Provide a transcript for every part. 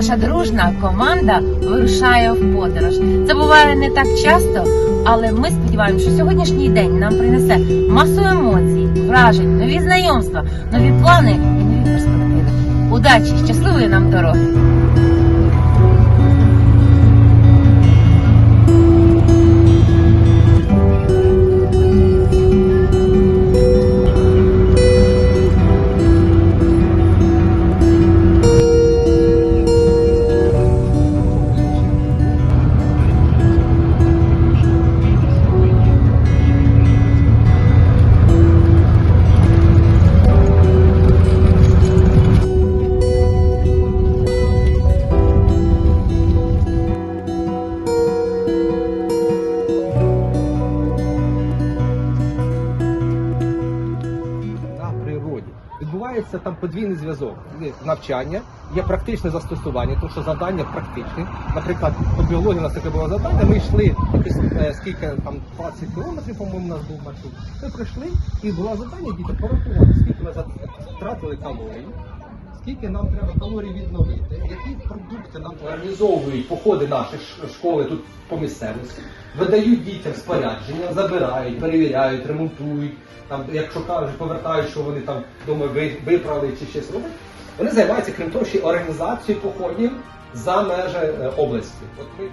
наша дружна команда вирушає в подорож. Це буває не так часто, але ми сподіваємося, що сьогоднішній день нам принесе масу емоцій, вражень, нові знайомства, нові плани і нові перспективи. Удачі, щасливої нам дороги! Відбувається там подвійний зв'язок. Навчання, є практичне застосування, тому що завдання практичні. Наприклад, по біології у нас таке було завдання. Ми йшли е, скільки там 20 кілометрів, по-моєму, у нас був маршрут. Ми прийшли і було завдання діти порахувати, скільки ми втратили калорій. Скільки нам треба калорій відновити, які продукти нам організовують походи наші школи тут по місцевості, видають дітям спорядження, забирають, перевіряють, ремонтують. Там, якщо кажуть, повертають, що вони там вдома виправили чи щось роблять. Вони займаються, крім того, ще організацією походів за межі е, області. От ми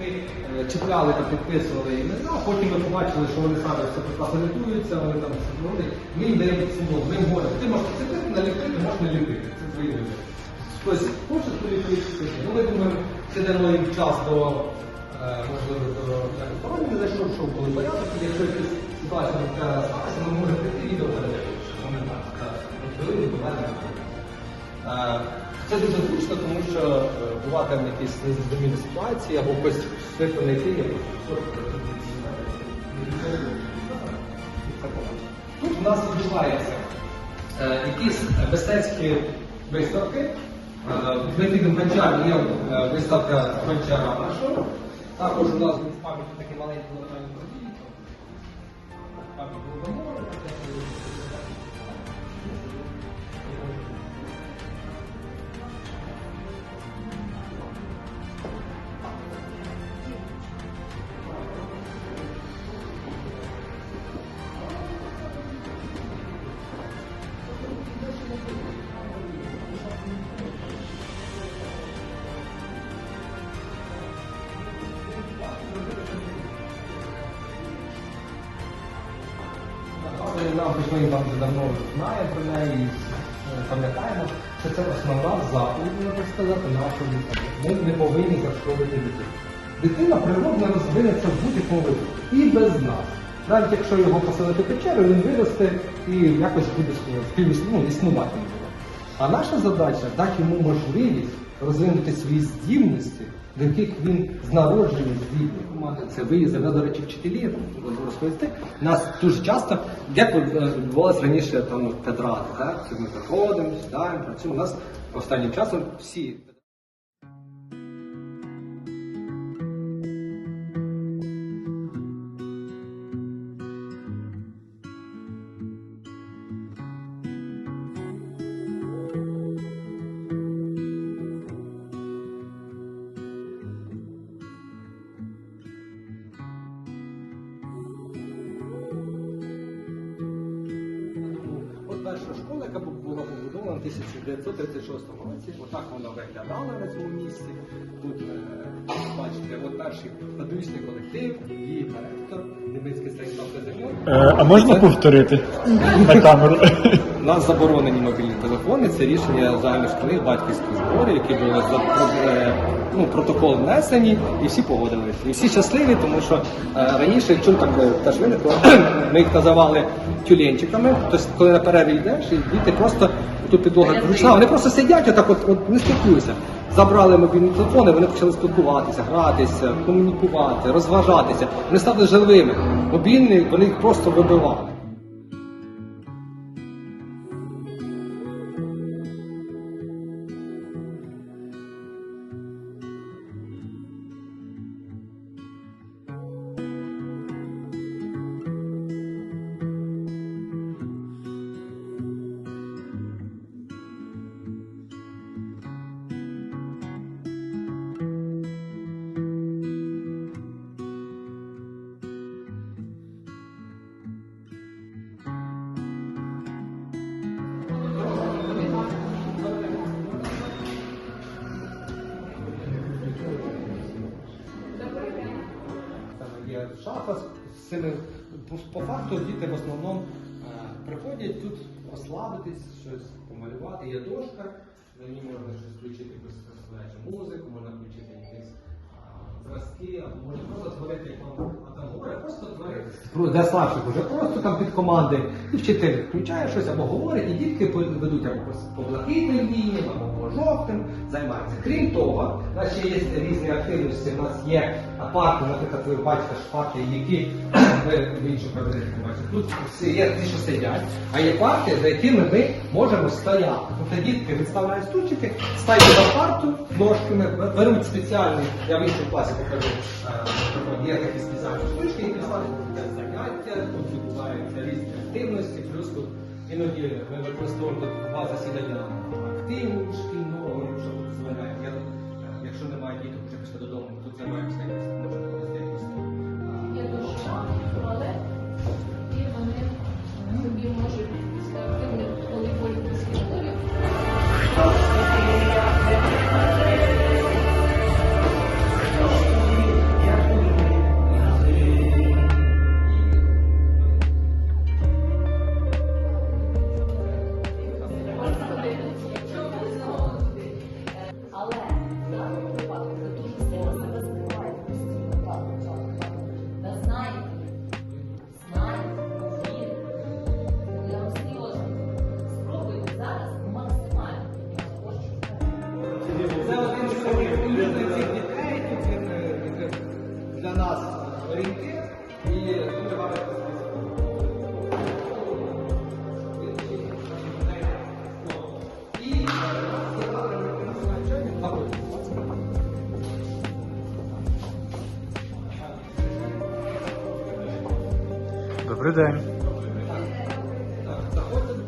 Ми е, чіпляли та підписували імена, потім ми побачили, що вони самі все прекрасно вони там зробили. Ми їм даємо символ, ми їм говоримо, ти можеш прицепити, наліпити, можеш не ліпити. Це твої люди. Хтось хоче поліпити, ну ми думаємо, це дамо їм час до, е, можливо, до поранення, зайшов, що коли порядок, і якщо якась ситуація не треба сталася, ми можемо прийти відео передати, що вони так, так. Е, Це дуже зручно, тому що е, буває там якісь незрозумілі ситуації або хтось швидко не йти. Тут у нас відбувається е, якісь мистецькі виставки. Е, Гончар, є виставка Гончара нашого. Також у нас в пам'яті такі маленькі ми вам вже давно знаємо про неї, і, е, пам'ятаємо, що це основна заповідь, можна сказати, нашого дитини. Ми не повинні зашкодити дитину. Дитина природно розвинеться в будь-якому випадку. І без нас. Навіть якщо його поселити в печеру, він виросте і якось буде ну, існувати. А наша задача дати йому можливість розвинути свої здібності, до яких він з народження здібний. Це ви, до речі, вчителі розповісти. Нас дуже часто, як е, відбувалося раніше там от, театрати, так? Ми приходимо, сідаємо, працюємо. У нас останнім часом всі. 1936 році, отак вона виглядала на цьому місці. Тут е, бачите, от перший педагогічний колектив, її директор, німецький. Е, А можна повторити на камеру? У нас заборонені мобільні телефони, це рішення загальношкільних батьківських зборів, які були за е, ну, протокол внесені, і всі погодилися. І всі щасливі, тому що е, раніше, так е, теж виникло, ми їх називали тюленчиками. Тобто, коли на перерві йдеш, і діти просто тут підлога зручна, вони просто сидять, отак от, от не спілкуються. Забрали мобільні телефони, вони почали спілкуватися, гратися, комунікувати, розважатися. Вони стали живими. Мобільні, вони їх просто вибивали. Цими по, факту діти в основному е, приходять тут розслабитись, щось помалювати. Є дошка, на ній можна щось включити якусь музику, можна включити якісь зразки, або можна просто творити, як говорить, просто творити. Для слабших вже просто там під команди і вчитель включає щось або говорить, і дітки ведуть або по- блакитним лініям, або по жовтим, займаються. Крім того, у нас ще є різні активності. У нас є парки, наприклад, ви бачите ж парки, які в інших кабінетах не бачите. Тут всі є ті, що сидять, а є парки, за якими ми можемо стояти. Тобто дітки відставляють стульчики, стають за парту ножками, беруть спеціальні, я в іншому класі покажу, е, є такі спеціальні штучки, і писати заняття, тут відбуваються різні активності, плюс тут іноді ми використовуємо два засідання активну, шкільного, що дозволяє. Е, Якщо немає діток, вже пішли додому, тут займаємося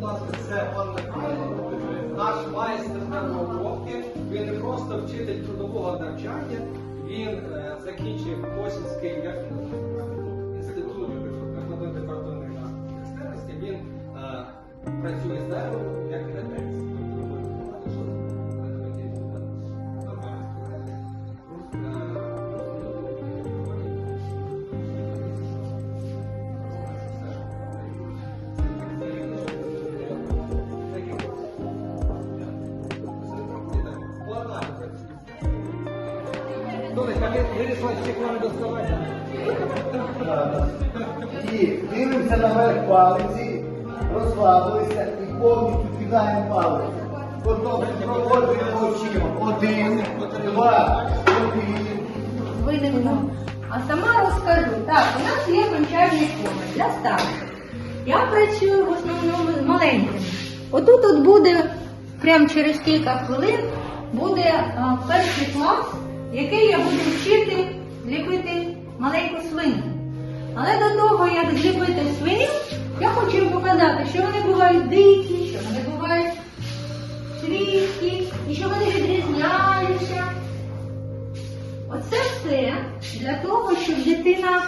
ласка, це пан Михайло, наш майстер науковки. Він не просто вчитель трудового навчання, він е, закінчив Косівський інститут прикладної майстерності. Він е, працює з деревом І дивимося наверх палиці, розслабилися і повністю кидаємо палицю. Потім проводимо очима. Один, два, один. видимо. А сама розкажу. Так, у нас є кончальний комет для старших. Я працюю в основному з маленькими. Отут от буде, прямо через кілька хвилин, буде а, перший клас, який я буду вчити зліпити маленьку свинку. Але до того, як зліпити свиню, я хочу показати, що вони бувають дикі, що вони бувають свійські, і що вони відрізняються. Оце все для того, щоб дитина.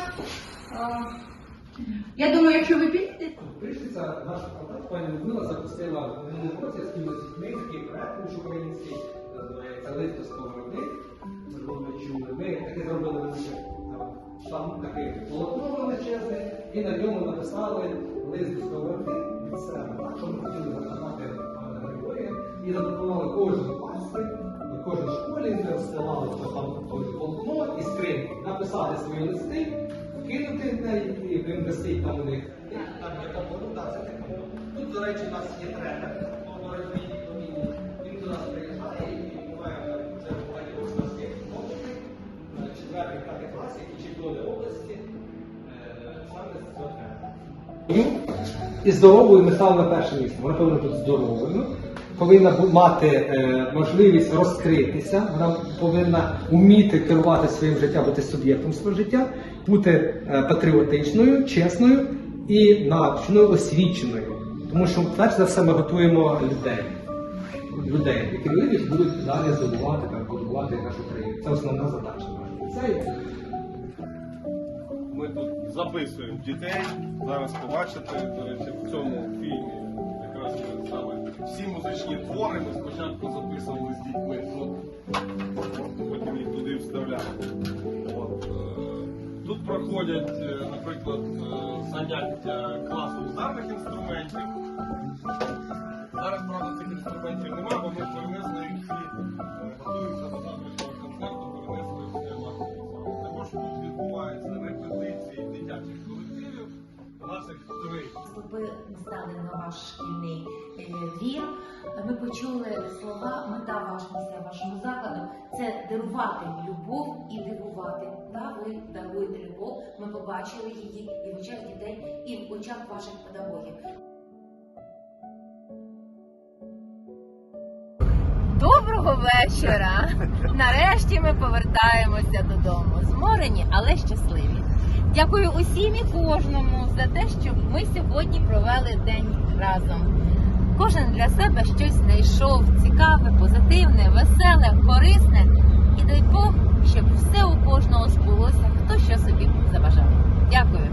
я думаю, якщо ви підете, Пришиця, наша фотограф, пані Людмила запустила в минулому році з дітьми такий проект наш український, називається Лист до Чули. Ми таке зробили лише там таке полотно величезне, і на ньому написали лист до сковороди від себе. Що ми хотіли запитати пана Григорія, і запропонували кожній в кожній школі розсилали там полотно і скриньку, написати свої листи, кинути в неї, і він там у них. Там яка порода, це така. Тут, до речі, у нас є тренер по боротьбі І здоровою ми на перше місце. Вона повинна бути здоровою, повинна мати е, можливість розкритися, вона повинна вміти керувати своїм життям, бути суб'єктом свого життя, бути е, патріотичною, чесною і навченою, освіченою. Тому що перш за все ми готуємо людей. Людей, які можливість будуть далі здобувати та будувати нашу країну. Це основна задача. Це Ми тут записуємо дітей. Зараз побачите, в цьому фільмі якраз саме всі музичні твори ми спочатку записували з дітьми, потім їх туди вставляли. Е, Тут проходять, е, наприклад, е, заняття класу ударних інструментів. Зараз, правда, цих інструментів немає, бо ми перенесли їх ви на ваш шкільний е, двір. Ми почули слова, мета ваша місія вашого закладу це дарувати любов і дивувати. Та ви даруєте любов. Ми побачили її і в очах дітей, і в очах ваших педагогів. Доброго вечора! Нарешті ми повертаємося додому. Зморені, але щасливі. Дякую усім і кожному за те, що ми сьогодні провели день разом. Кожен для себе щось знайшов цікаве, позитивне, веселе, корисне. І дай Бог, щоб все у кожного збулося, хто що собі забажав. Дякую.